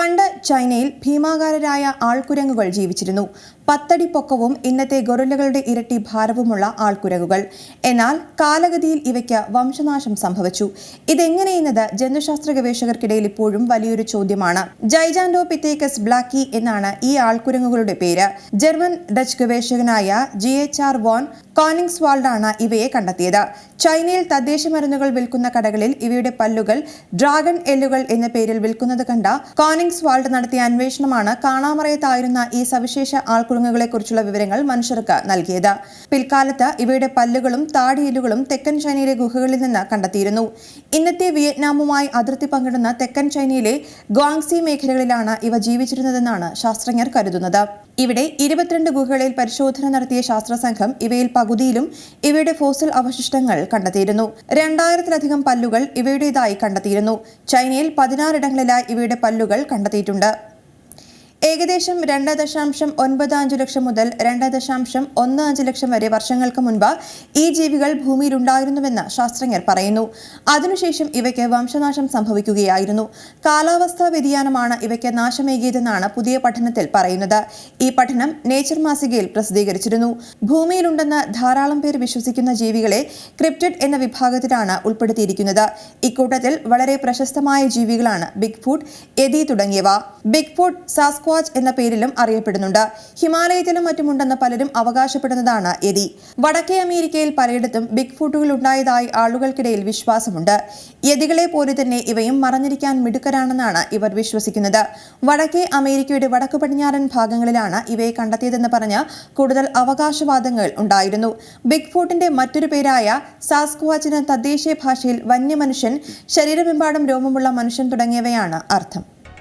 പണ്ട് ചൈനയിൽ ഭീമാകാരരായ ആൾക്കുരങ്ങുകൾ ജീവിച്ചിരുന്നു. പത്തടി പൊക്കവും ഇന്നത്തെ ഗൊറില്ലകളുടെ ഇരട്ടി ഭാരവുമുള്ള ആൾക്കുരകുകൾ. എന്നാൽ കാലഗതിയിൽ ഇവയ്ക്ക് വംശനാശം സംഭവിച്ചു. ഇതെങ്ങനെയെന്നത് ജന്തുശാസ്ത്ര ഗവേഷകർക്കിടയിൽ ഇപ്പോഴും വലിയൊരു ചോദ്യമാണ്. ജൈജാൻഡോ പിത്തേക്കസ് ബ്ലാക്കി എന്നാണ് ഈ ആൾക്കുരങ്ങുകളുടെ പേര്. ജർമ്മൻ ഡച്ച് ഗവേഷകനായ ജി എച്ച് ആർ വോൺ കോണിങ്സ്വാൾഡാണ് ഇവയെ കണ്ടെത്തിയത്. ചൈനയിൽ തദ്ദേശ മരുന്നുകൾ വിൽക്കുന്ന കടകളിൽ ഇവയുടെ പല്ലുകൾ ഡ്രാഗൺ എല്ലുകൾ എന്ന പേരിൽ വിൽക്കുന്നത് കണ്ട കോണിങ്സ്വാൾഡ് നടത്തിയ അന്വേഷണമാണ് കാണാമറയത്തായിരുന്ന ഈ സവിശേഷ ആൾക്കുരങ്ങുകളെക്കുറിച്ചുള്ള വിവരങ്ങൾ മനുഷ്യർക്ക് നൽകിയത്. പിൽക്കാലത്ത് ഇവയുടെ പല്ലുകളും താടിയെല്ലുകളും തെക്കൻ ചൈനയിലെ ഗുഹകളിൽ നിന്ന് കണ്ടെത്തിയിരുന്നു. ഇന്നത്തെ വിയറ്റ്നാമുമായി അതിർത്തി പങ്കിടുന്ന തെക്കൻ ചൈനയിലെ ഗ്വാങ്സി മേഖലകളിലാണ് ഇവ ജീവിച്ചിരുന്നതെന്നാണ് ശാസ്ത്രജ്ഞർ കരുതുന്നത്. ഇവിടെ ഇരുപത്തിരണ്ട് ഗുഹകളിൽ പരിശോധന നടത്തിയ ശാസ്ത്ര സംഘം ഇവയിൽ പകുതിയിലും ഇവയുടെ ഫോസിൽ അവശിഷ്ടങ്ങൾ കണ്ടെത്തിയിരുന്നു. രണ്ടായിരത്തിലധികം പല്ലുകൾ ഇവയുടേതായി കണ്ടെത്തിയിരുന്നു. ചൈനയിൽ പതിനാറിടങ്ങളിലായി ഇവയുടെ പല്ലുകൾ കണ്ടെത്തിയിട്ടുണ്ട്. ഏകദേശം രണ്ട് ദശാംശം ഒൻപത് അഞ്ച് ലക്ഷം മുതൽ രണ്ട് ദശാംശം ഒന്ന് അഞ്ച് ലക്ഷം വരെ വർഷങ്ങൾക്ക് മുൻപ് ഈ ജീവികൾ ഭൂമിയിൽ ഉണ്ടായിരുന്നുവെന്ന് ശാസ്ത്രജ്ഞർ പറയുന്നു. അതിനുശേഷം ഇവയ്ക്ക് വംശനാശം സംഭവിക്കുകയായിരുന്നു. കാലാവസ്ഥാ വ്യതിയാനമാണ് ഇവയ്ക്ക് നാശമേകിയതെന്നാണ് പുതിയ പഠനത്തിൽ പറയുന്നത്. ഈ പഠനം നേച്ചർ മാസികയിൽ പ്രസിദ്ധീകരിച്ചിരുന്നു. ഭൂമിയിലുണ്ടെന്ന് ധാരാളം പേർ വിശ്വസിക്കുന്ന ജീവികളെ ക്രിപ്റ്റഡ് എന്ന വിഭാഗത്തിലാണ് ഉൾപ്പെടുത്തിയിരിക്കുന്നത്. ഇക്കൂട്ടത്തിൽ വളരെ പ്രശസ്തമായ ജീവികളാണ് ബിഗ് ഫുഡ് എതി തുടങ്ങിയവ. ബിഗ് ഫുഡ് സാസ്ക്വാച്ച് എന്ന പേരിലും അറിയപ്പെടുന്നുണ്ട്. ഹിമാലയത്തിലും മറ്റുമുണ്ടെന്ന് പലരും അവകാശപ്പെടുന്നതാണ് എതി. വടക്കേ അമേരിക്കയിൽ പലയിടത്തും ബിഗ് ഫുട്ടുകൾ ഉണ്ടായതായി ആളുകൾക്കിടയിൽ വിശ്വാസമുണ്ട്. യതികളെ പോലെ തന്നെ ഇവയും മറഞ്ഞിരിക്കാൻ മിടുക്കരാണെന്നാണ് ഇവർ വിശ്വസിക്കുന്നത്. വടക്കേ അമേരിക്കയുടെ വടക്കു പടിഞ്ഞാറൻ ഭാഗങ്ങളിലാണ് ഇവയെ കണ്ടെത്തിയതെന്ന് പറഞ്ഞ് കൂടുതൽ അവകാശവാദങ്ങൾ ഉണ്ടായിരുന്നു. ബിഗ് ഫുട്ടിന്റെ മറ്റൊരു പേരായ സാസ്ക്വാച്ചിന് തദ്ദേശീയ ഭാഷയിൽ വന്യമനുഷ്യൻ ശരീരമെമ്പാടും രോമമുള്ള മനുഷ്യൻ തുടങ്ങിയവയാണ് അർത്ഥം.